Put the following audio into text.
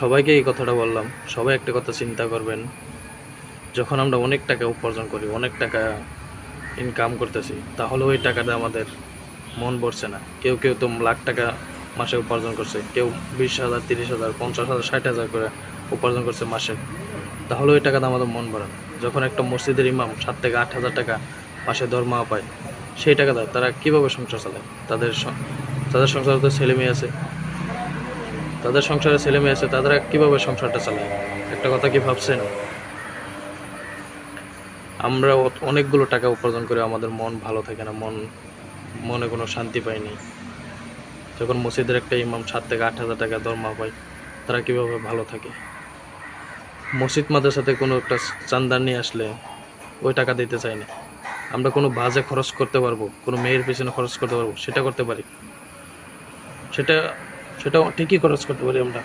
সবাইকে এই কথাটা বললাম, সবাই একটা কথা চিন্তা করবেন, যখন আমরা অনেক টাকা উপার্জন করি, অনেক টাকা ইনকাম করতেছি, তাহলে ওই টাকাটা আমাদের মন ভরছে না। কেউ কেউ তো লাখ টাকা মাসে উপার্জন করছে, কেউ বিশ হাজার, তিরিশ হাজার, পঞ্চাশ হাজার, ষাট হাজার করে উপার্জন করছে মাসে, তাহলে ওই টাকাটা আমাদের মন ভরে যখন একটা মসজিদের ইমাম সাত থেকে আট হাজার টাকা মাসে দরমা পায়, সেই টাকা দেয়, তারা কীভাবে সংসার চালায়? তাদের তাদের সংসারে তো ছেলে মেয়ে আছে তাদের সংসারে ছেলে মেয়ে আছে, তারা কীভাবে সংসারটা চালায় একটা কথা কি ভাবছেন? আমরা অনেকগুলো টাকা উপার্জন করে আমাদের মন ভালো থাকে না, মন, মনে কোনো শান্তি পায়নি যখন মসজিদের একটা ইমাম সাত থেকে আট হাজার টাকা দরমা পায়, তারা কীভাবে ভালো থাকে? মসজিদ মাদ্রাসাতে কোনো একটা চান্দা নিয়ে আসলে ওই টাকা দিতে চায় না। আমরা কোনো বাজে খরচ করতে পারব, কোনো মেয়ের পিছনে খরচ করতে পারব, সেটা করতে পারি। সেটা সেটা ঠিকই খরচ করতে পারি আমরা।